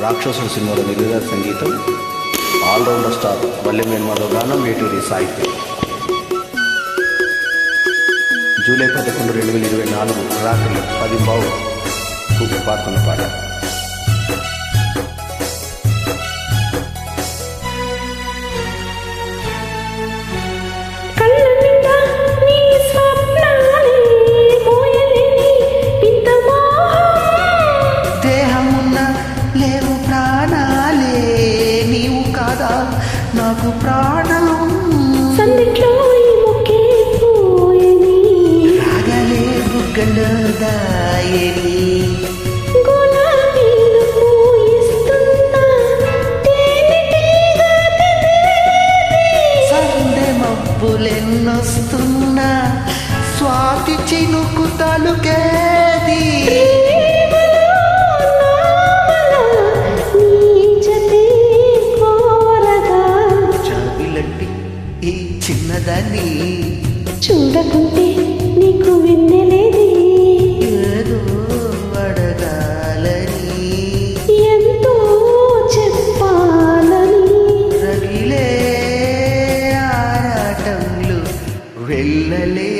రాక్షసుల సినిమాలో నిలుగా సంగీతం ఆల్రౌండర్ స్టార్ వల్లి మేన్మాధవ్ గానం వేటూరి సాహిత్యం. జూలై పదకొండు రెండు వేల ఇరవై నాలుగు రాత్రి పది బావు పాడుతున్న పాట. నాకు ప్రాణం. సందిట్లో మొక్కే పోయని రాగలే బుగ్గలో దాయని స్వాతి చినుకు తలుకేది చిన్నదాన్ని చూడకుంటే నీకు వెన్నెలేది. ఏదో అడగాలని. ఎంతో చెప్పాలని. రగిలే ఆరాటంలో వెళ్ళలే.